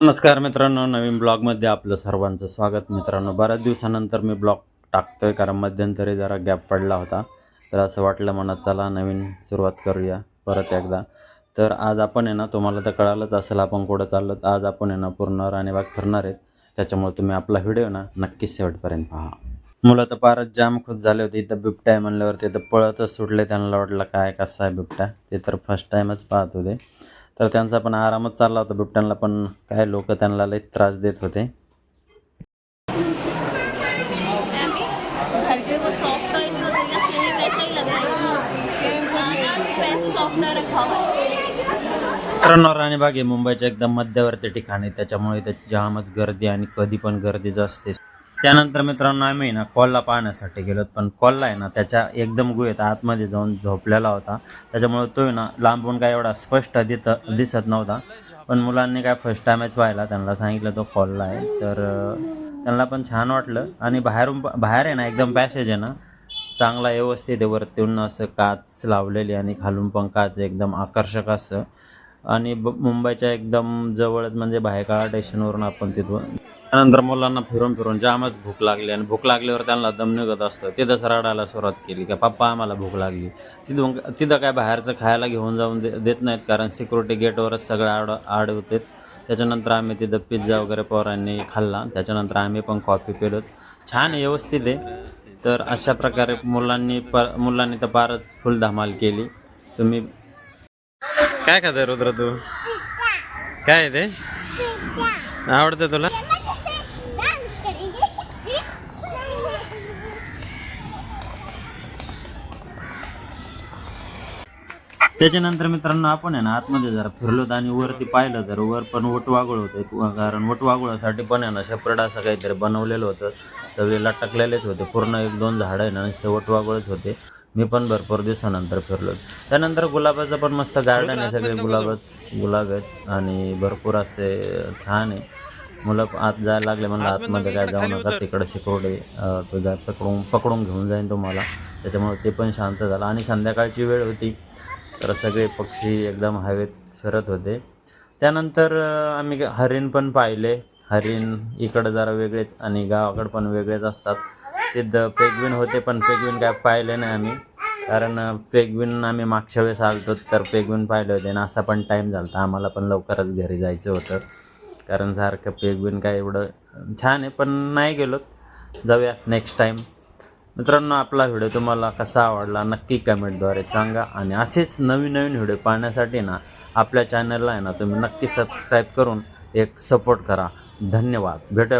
नमस्कार मित्रांनो नवीन ब्लॉगमध्ये आपलं सर्वांचं स्वागत. मित्रांनो बऱ्याच दिवसानंतर मी ब्लॉग टाकतोय कारण मध्यंतरी जरा गॅप पडला होता. तर असं वाटलं मनात चला नवीन सुरुवात करूया परत एकदा. तर आज आपण आहे ना तुम्हाला तर कळालंच असेल आपण कुठं चाललो आज आपण आहे ना पूर्ण राणीबाग फिरणार आहेत. त्याच्यामुळे तुम्ही आपला व्हिडिओ ना नक्कीच शेवटपर्यंत पहा. मुलं तर फारच जाम खुश झाले होते. इथं बिबट्या म्हणल्यावर ते तर पळतच सुटले. त्यांना वाटलं काय कसा आहे बिबट्या? ते तर फर्स्ट टाईमच पाहत होते. तर त्यांचा पण आरामच चालला होता बिबट्यांना पण काय लोक त्यांना लई त्रास देत होते. मित्रांनो राणीबाग हे मुंबईच्या एकदम मध्यवर्ती ठिकाण आहे. त्याच्यामुळे इथे जामच गर्दी आणि कधी पण गर्दीच असते त्यानंतर मित्रांनो आम्ही ना कॉलला पाहण्यासाठी गेलो पण कॉलला आहे ना त्याच्या एकदम गुहेत आतमध्ये जाऊन झोपलेला होता. त्याच्यामुळे तो आहे ना लांबून काय एवढा स्पष्ट दित दिसत नव्हता. पण मुलांनी काय फर्स्ट टाईमच पाहिला त्यांना सांगितलं तो कॉलला आहे. तर त्यांना पण छान वाटलं. आणि बाहेरून बाहेर आहे ना एकदम पॅसेज आहे ना चांगला व्यवस्थित आहे. वरतून असं काच लावलेली आणि खालून पण काच एकदम आकर्षक असं. आणि ब मुंबईच्या एकदम जवळच म्हणजे भायकाळा स्टेशनवरून आपण तिथून त्यानंतर मुलांना फिरून फिरून जामच भूक लागली आणि भूक लागल्यावर त्यांना दम निघत असतं. तिथंच रडायला सुरुवात केली का पप्पा आम्हाला भूक लागली. तिथून तिथं काय बाहेरचं खायला घेऊन जाऊन दे देत नाहीत कारण सिक्युरिटी गेटवरच सगळं आड आड होते त्याच्यानंतर आम्ही तिथं पिझ्झा वगैरे पोरांनी खाल्ला. त्याच्यानंतर आम्ही पण कॉफी पिलो. छान व्यवस्थित आहे. तर अशा प्रकारे मुलांनी प मुलांनी तर फारच फुल धमाल केली. तुम्ही काय खाते रुद्र तू? काय आहे ते? आवडतं तुला? त्याच्यानंतर मित्रांनो आपण आहे ना आतमध्ये जरा फिरलो आणि वरती पाहिलं तर वर पण वटवागुळ होते. कारण वटवागुळासाठी पण आहे ना सेपरेट असं काहीतरी बनवलेलं होतं. सगळे लटकलेलेच होते. पूर्ण एक दोन झाडं आहे ना नुसते वटवागुळच होते. मी पण भरपूर दिवसानंतर फिरलो त्यानंतर गुलाबाचं पण मस्त गार्डन आहे सगळे गुलाबच गुलाब आहेत आणि भरपूर असे छान आहे. मुलं आत जायला लागले म्हणलं आतमध्ये काय जाऊ नका तिकडे शिकवडे तो जा पकडून पकडून घेऊन जाईन तुम्हाला. त्याच्यामुळे ते पण शांत झालं. आणि संध्याकाळची वेळ होती. तर सगळे पक्षी एकदम हवेत फिरत होते. त्यानंतर आम्ही हरिण पण पाहिले. हरिण इकडं जरा वेगळेच आणि गावाकडं पण वेगळेच असतात. तिथं पेगविन होते पण पेगविन काय पाहिले नाही आम्ही. कारण पेगविन आम्ही मागच्या वेळेस आलतो तर पेगविन पाहिले होते. आणि असा पण टाईम झाला होता आम्हाला पण लवकरच घरी जायचं होतं. कारण सारखं पेगविन काय एवढं छान आहे पण नाही गेलो जाऊया नेक्स्ट टाईम मित्रांनो आपला व्हिडिओ तुम्हाला कसा आवडला नक्की कमेंटद्वारे सांगा. आणि असेच नवीन नवीन व्हिडिओ पाहण्यासाठी ना आपल्या चॅनलला आहे ना तुम्ही नक्की सबस्क्राईब करून एक सपोर्ट करा. धन्यवाद. भेटूया